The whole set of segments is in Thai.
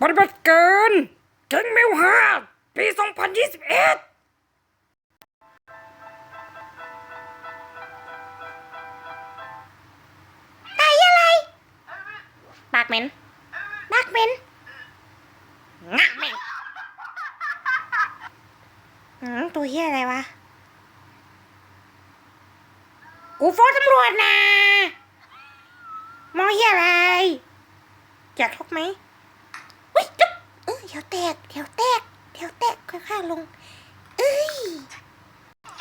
ปฏิบัติการเก่งเมลฮาปี 2021ไก่อะไร ปากเหม็นปากเหม็นงะเหม็นอืมตัวเฮียอะไรวะ กูฟ้องตำรวจนะ มองเฮียอะไร อยากทกไหมอุ้ยจุ๊บเออเดี๋ ยวแตกเดี๋ยวแตกเดี๋ยวแตกค่อยๆลง เอ้ย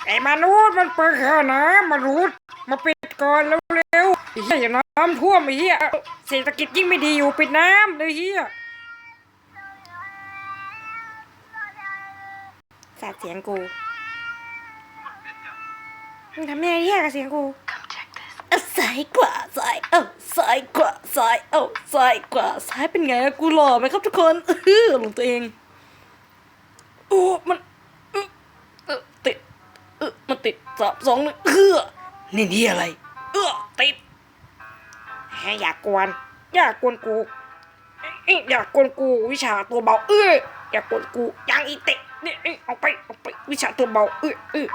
ไอ้มนุษย์มันเปิดแค่นะมนุษย์มาปิดก่อนเร็วๆไอ้เหี้ยอย่าน้ำท่วมไอ้เหี้ยเศรษฐกิจยิ่งไม่ดีอยู่ปิดน้ำเลยเหี้ยสาดเสียงกูมึงทำยังไงเฮียกับเสียงกูเอา ซ้ายกว่าซ้ายเอ้าซ้ายกว่าซ้ายเอ้าซ้ายกว่าซ้ายเป็นไงอะกูหล่อไหมครับทุกคนเออลงตัวเองโอ้มันเออเออติดเออมันติดสามสองหนึ่งเออนี่นี่อะไร เออติดแฮอยากกวน อยากกวนกูอยากกวนกูวิชาตัวเบา เอออยากกวนกูยังอีเตะเนี่ยเอาไปเอาไปวิชาตัวเบาเออเออ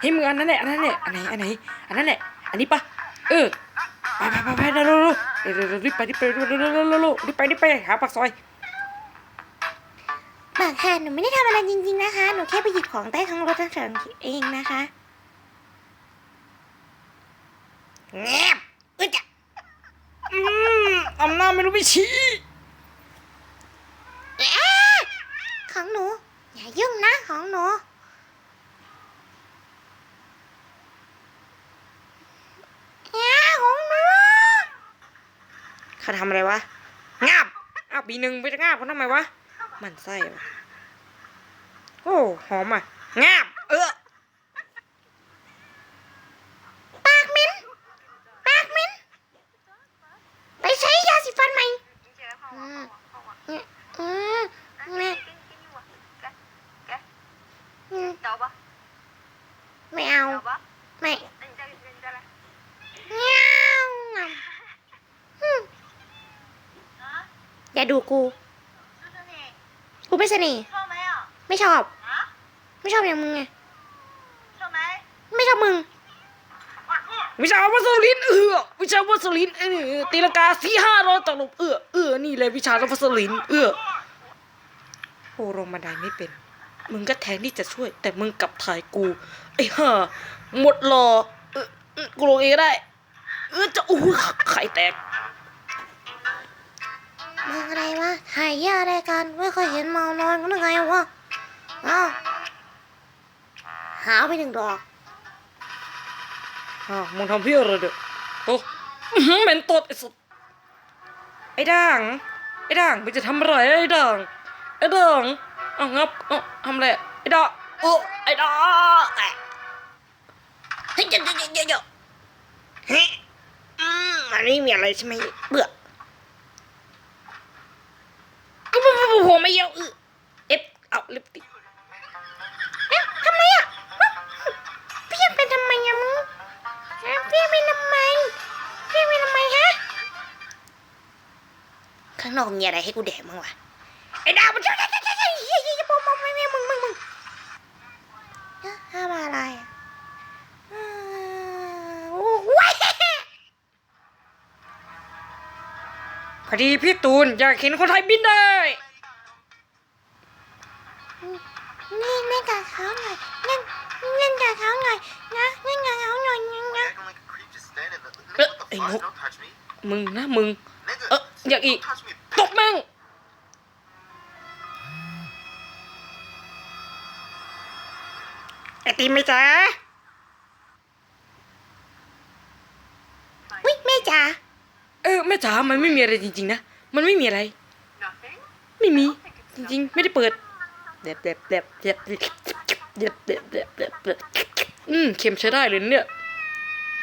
เฮ้มึงอันนั้นแหละอันนั้นแหละอันไหนอันไหนอันนั้นแหละอันนี้ปะ เออไปไปไปไปเร็วเร็วเร็วเร็วเร็วเร็วรีบไปรีบไปเร็วเร็วเร็วเร็วเร็วเร็วรีบไปรีบไปหาปากซอยเปล่าค่ะหนูไม่ได้ทำอะไรจริง ๆนะคะ หนูแค่ไปหยิบของใต้ท้องรถเฉยๆเองนะคะแงบอึดอะอืมอำนาจไม่รู้วิชีของหนู อย่ายุ่งนะของหนูอย่าของหนู เขาทำอะไรวะงาบอ้าวปีหนึ่งไปจะงาบเขาทำไมวะมันไส้วะโอ้หอมอะงาบ แกดูกู กูไม่เสน่ห์ชอบไหมอะไม่ชอบ ไม่ชอบอย่างมึงไง ชอบไหมไม่ชอบมึง วิชาวัสลินเอือวิชาวัสลินเออตีลักาสี่ห้าร้อยตกลงเอือเอือนี่เลยวิชาวัสลินเอือโอ้ลงมาได้ไม่เป็น มึงก็แทนที่จะช่วย แต่มึงกลับถ่ายกู ไอ้ห่าหมดรอเออกูลงเองได้ เออจะอู้ไข่แตก องอะไรวะถ่ายเหี้ยอะไรกัน ไม่เคยเห็นเมานอนกันหรือไงวะอ้าวหาไปหนึ่งดอกอ้าวมึงทำเพื่ออะไรเด้อตอื้อหือเหม็นตดไอ้สุดไอ้ด่าง ไอ้ด่างมึงจะทำอะไรไอ้ด่าง ไอ้ด่างเอางับเอาทำอะไรไอ้ด่างโอ้ไอ้ด่างแอะเฮ้ยเดี๋ยวเดี๋ยวเดี๋ยวเดี๋ยวเฮ้ยอืมมันไม่มีอะไรใช่ไหมเบื่อกู กูกูกูผมไม่เยอะเออเอฟเอาลิปติกเอ๊ะทำไมอะพี่ยังเป็นทำไมอะมึงฮะพี่เป็นทำไมพี่เป็นทำไมฮะข้างนอกมีอะไรให้กูแดกมั้งวะไอ้ดาวมันช่วยช่วยช่วยช่วยเฮียเฮียเฮียปอมปอมไม่ไม่มึงมึงมึงเอ๊ะห้ามอะไรอะพอดีพี่ตูนอยากเห็นคนไทยบินได้ นี่เล่นกับเขาหน่อยเล่นเล่นกับเขาหน่อยนะเล่นกับเขาหน่อยนะนะ acting like a creep just standing there. Uh, Nigga, what the hey, fuck? nope. Don't touch me. มึงนะมึง Nigga, Uh, yeah, don't eat. touch me. ตบแม่งไอติมไหมจ๊ะอุ้ยแม่จ๋าเออแม่จ๋ามันไม่มีอะไรจริง ๆ นะ มันไม่มีอะไร Nothing. ไม่มี จริง ๆ ไม่ได้เปิดเดบเด็บเด็บเด็บเด็บเด็บเด็บเด็บเด็บอืมเค็มใช้ได้เลยเนี่ย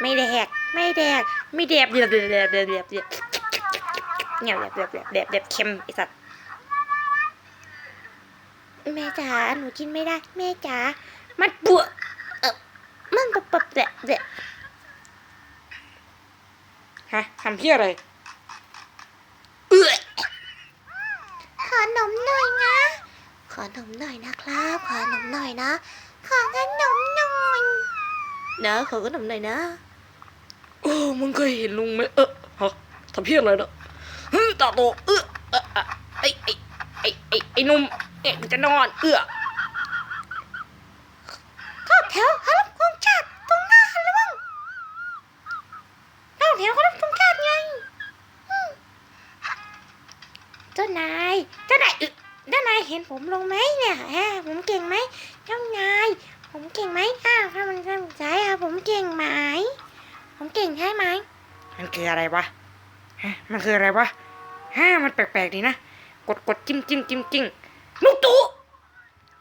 ไม่แดก ไม่แดก ไม่แดกเด็บเด็บเด็บเด็บเด็บเด็บเนี่ยเด็บเด็บเด็บเด็บเค็มไอสัตว์แม่จ๋าหนูกินไม่ได้ แม่จ๋ามันปวดมันปะปะแดะแดะฮะทำเพี้ยอะไรเอื้อนมหน่อยนะ อนมหน่อยนะครับ ขอนมหน่อยนะ ขอขนมหน่อยนะขอขนมหน่อยนะเออมึงเคยเห็นลุงไหมเออฮะทำเพี้ยอะไรเนาะฮึตาโตเออเออเออไอไอไอไอไอหนุ่มเนี่ยกูจะนอนเออเข้าแถวเคารพธงชาติตรงหน้าระวังเข้าแถวเคารพธงชาติไงอืมเจ้านายเจ้านายอึเจ้านายเห็นผมลงไหมเนี่ยฮะผมเก่งไหมเจ้านาย ผมเก่งไหมอ้าวถ้ามันตั้งใจอะผมเก่งไหม ผมเก่งใช่ไหมมันคืออะไรวะฮะมันคืออะไรวะฮะมันแปลกๆดีนะ กดกดจิ้มจิ้มจิ้มจิ้มลูกตู้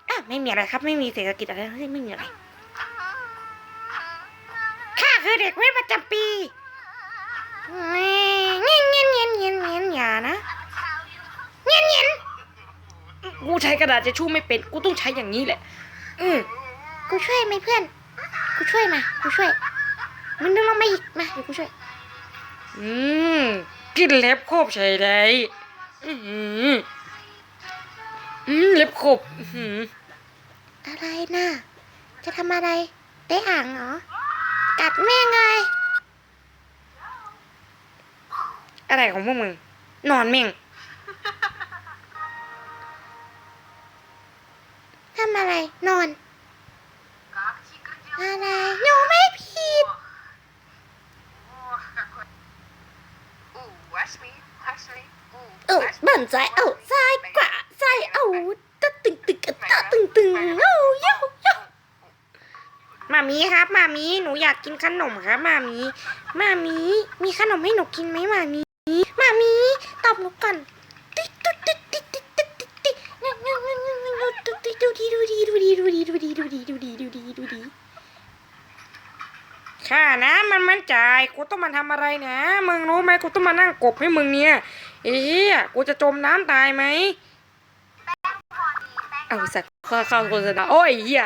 อะไม่มีอะไรครับ ไม่มีเศรษฐกิจอะไรทั้งสิ้นไม่มีอะไรข้าคือเด็กเวทประจำปีเงี้ยเงี้ยเงี้ยเงี้ยเงี้ย กูใช้กระดาษจะชู่ไม่เป็น กูต้องใช้อย่างนี้แหละ อืมกูช่วยไหมเพื่อน กูช่วยมา กูช่วย มึงนึกลงมาอีก มาเดี๋ยวกูช่วย อืม กินเล็บโคบใช่เลยอือหืออืมเล็บโคบอื้อหืออะไรน่ะ จะทำอะไร ได้อ่างเหรอ กัดแม่ไง อะไรของพวกมึง นอนเม่งำอะไร นอน อะไร หนูไม่ผิด Ooh, watch me, watch me. Ooh, เอ้า watch me. บั่นใจเอ้าซ้ายขวาซ้ายเอ้าตะตึงตึงตะตึงตึงเอ้าเย้าเย้ามามีครับมามีหนูอยากกินขนมครับมามีมามีมีขนมให้หนูกินไหมมามีมามีตอบหนูก่อนติ๊ดตุ๊ดติ๊ดติ๊ดติ๊ดติ๊ดติ๊ดติ๊ดงั้นงั้นงั้นงั้นงั้น ดูดีดูดีดูดีดูดีดูดีดูดีดูดีดูดีดูดีดูดีค่านะมันมันจ่ายกูต้องมาทำอะไรนะมึงรู้ไหมกูต้องมานั่งกบให้มึงเนี่ยเอ้ยกูจะจมน้ำตายไหมเอาสัตว์ข้าเข้าโฆษณาโอ้ยเหี้ย